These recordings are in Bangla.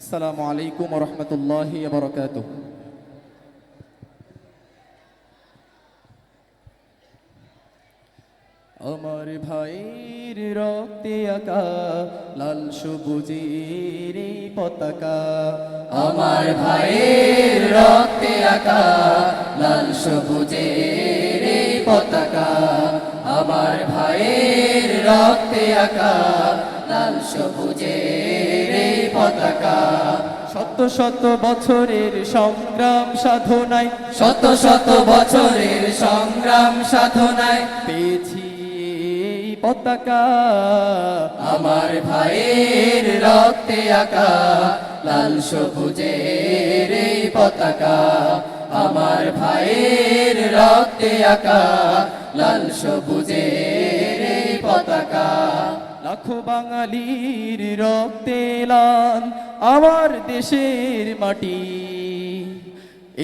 আসসালামু আলাইকুম রহমতুল্লাহ বরকাত আমার ভাইয়ের রক্তে আঁকা লাল সবুজের পতাকা। আমার ভাইয়ের রক্তে আঁকা লাল সবুজের পতাকা। আমার ভাইয়ের রক্তে আঁকা লাল সবুজের পতাকা। শত শত বছরের সংগ্রাম সাধনায় শত শত বছরের সংগ্রাম সাধনায় পেয়েছি পতাকা। আমার ভাইয়ের রক্তে আঁকা লাল সবুজের এই পতাকা। আমার ভাইয়ের রক্তে আঁকা লাল সবুজের এই পতাকা। লাখো বাঙালির রক্তে লাল আমার দেশের মাটি।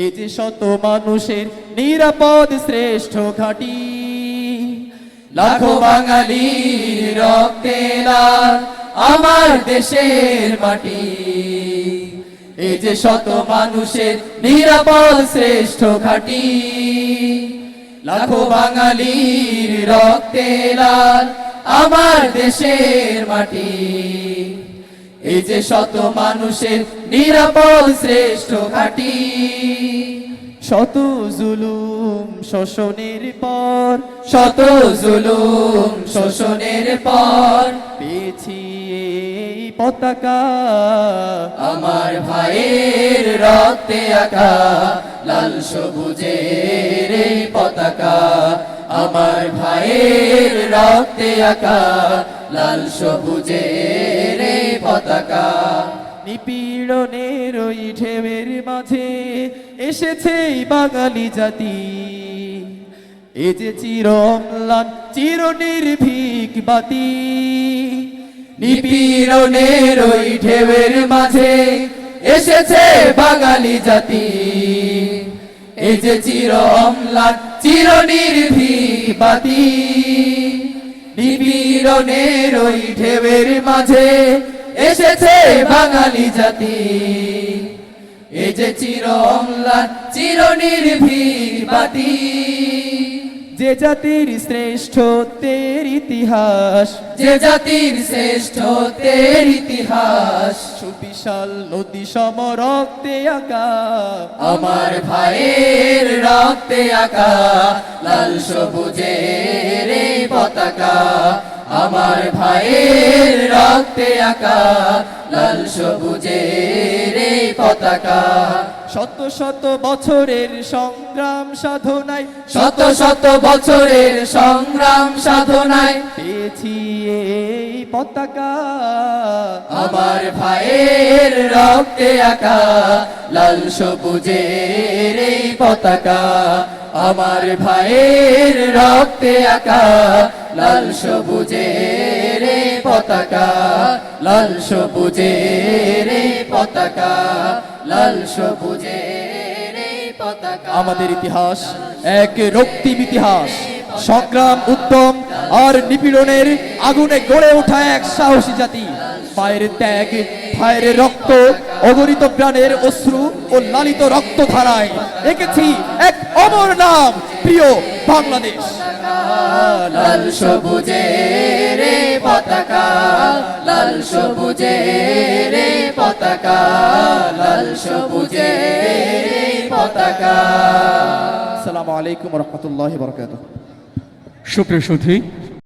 এই যে শত মানুষের নিরাপদ শ্রেষ্ঠ ঘাটি। লাখো বাঙালির রক্তে লাল আমার দেশের মাটি। এই যে শত মানুষের নিরাপদ শ্রেষ্ঠ ঘাটি। লাখো বাঙালির রক্তে লাল আমার দেশের মাটি। এই যে শত মানুষের নিরাপদ শ্রেষ্ঠ ঘাটি। শত জুলুম শোষণের পর শত জুলুম শোষণের পর। পেয়েছি পতাকা। আমার ভাইয়ের রক্তে আঁকা লাল সবুজের এই পতাকা। আমার ভাইয়ের রক্তে আঁকা লাল সবুজের এই পতাকা। নিপীড়নের ওই ঢেউয়ের মাঝে এসেছে বাঙালি জাতি। এ যে চির অম্লান চির নির্ভীক বাতি। নিপীড়নের ওই ঢেউয়ের মাঝে এসেছে বাঙালি জাতি। এই যে চির অম্লান চির নির্ভীক বাতি নিপীড়নের ওই ঢেবের মাঝে এসেছে বাঙালি জাতি। এই যে চির অম্লান চির নির্ভীবাদী যে জাতির শ্রেষ্ঠত্বের ইতিহাস। যে জাতির শ্রেষ্ঠত্বের ইতিহাস। সুবিশাল নদী সম রক্তে আঁকা। আমার ভাইয়ের রক্তে আঁকা। লাল সবুজের এই পতাকা। আমার ভাইয়ের রক্তে আঁকা। লাল সবুজের এই পতাকা। শত শত বছরের সংগ্রাম সাধনায় শত শত বছরের সংগ্রাম সাধনায় পেয়েছি এই পতাকা। আমার ভাইয়ের রক্তে আঁকা লাল সবুজের এই পতাকা। আমার ভাইয়ের রক্তে আঁকা লাল সবুজের এই পতাকা লাল সবুজের এই পতাকা। লাল সবুজের এই পতাকা। আমাদের ইতিহাস এক রক্তিম ইতিহাস। সংগ্রাম উত্তম আর নিপীড়নের আগুনে গড়ে ওঠা এক সাহসী জাতি। পায়ের ত্যাগ ভাইয়ের রক্ত অগণিত প্রাণের অশ্রু ও লালিত রক্ত ধারায় এঁকেছি এক অমর নাম প্রিয় বাংলাদেশ। লাল সবুজের পতাকা লাল সবুজে রে পতাকা লাল সবুজে পতাকা। আসসালামু আলাইকুম রহমতুল্লাহ বরকাত সুপ্রিয় সুধী